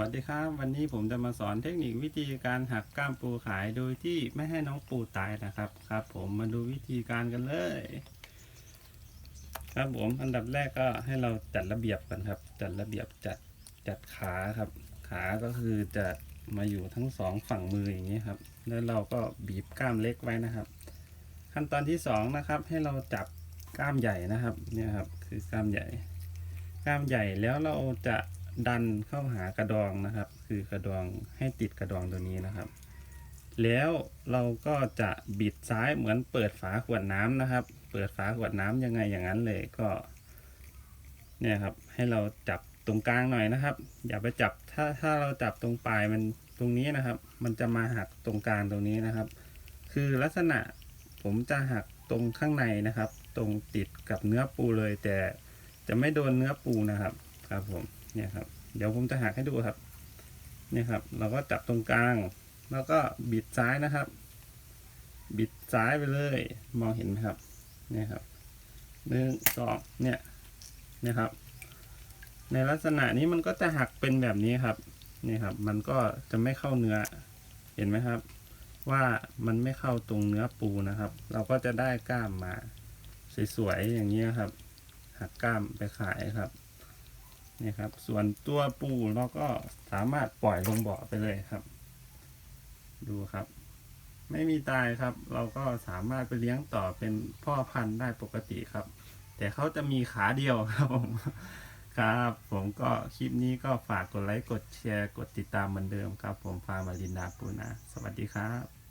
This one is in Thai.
วัสดีครับ วันนี้ผมจะมาสอนเทคนิควิธีการหักก้ามปูขายโดยที่ไม่ให้น้องปูตายนะครับครับ ผมมาดูวิธีการกันเลย ครับผมอันดับแรกก็ให้เราจัดระเบียบกันครับ จัดระเบียบจัดจัดขาครับ ขาก็คือจะมาอยู่ทั้งสองฝั่งมืออย่างนี้ครับ แล้วเราก็บีบก้ามเล็กไว้นะครับ ขั้นตอนที่สองนะครับให้เราจับก้ามใหญ่นะครับเนี่ยครับ คือก้ามใหญ่ ก้ามใหญ่แล้วเราจะ ดันเข้าหากระดองนะครับ คือกระดองให้ติดกระดองตัวนี้นะครับ แล้วเราก็จะบิดซ้ายเหมือนเปิดฝาขวดน้ำนะครับ เปิดฝาขวดน้ำยังไงอย่างนั้นเลยก็ เนี่ยครับ ให้เราจับตรงกลางหน่อยนะครับ อย่าไปจับถ้าถ้าเราจับตรงปลายมันตรงนี้นะครับ มันจะมาหักตรงกลางตรงนี้นะครับ คือลักษณะผมจะหักตรงข้างในนะครับ ตรงติดกับเนื้อปูเลย แต่จะไม่โดนเนื้อปูนะครับ ครับผม เนี่ยครับ เดี๋ยวผมจะหักให้ดูครับ เนี่ยครับ เราก็จับตรงกลาง แล้วก็บิดซ้ายนะครับ บิดซ้ายไปเลย มองเห็นไหมครับ เนี่ยครับหนึ่งสองเนี่ยนี่ยครับ ในลักษณะนี้มันก็จะหักเป็นแบบนี้ครับ นี่ครับ มันก็จะไม่เข้าเนื้อ เห็นไหมครับ ว่ามันไม่เข้าตรงเนื้อปูนะครับ เราก็จะได้กล้ามมาสวยๆอย่างนี้ครับ หักกล้ามไปขายครับ นี่ครับ ส่วนตัวปูเราก็สามารถปล่อยลงเบ่อไปเลยครับ ดูครับ ไม่มีตายครับ เราก็สามารถไปเลี้ยงต่อเป็นพ่อพันธุ์ได้ปกติครับ แต่เขาจะมีขาเดียวครับผมครับ ผมก็คลิปนี้ก็ฝากกดไลค์กดแชร์กดติดตามเหมือนเดิมครับ ผมฟาร์มารินดาปูนาสวัสดีครับ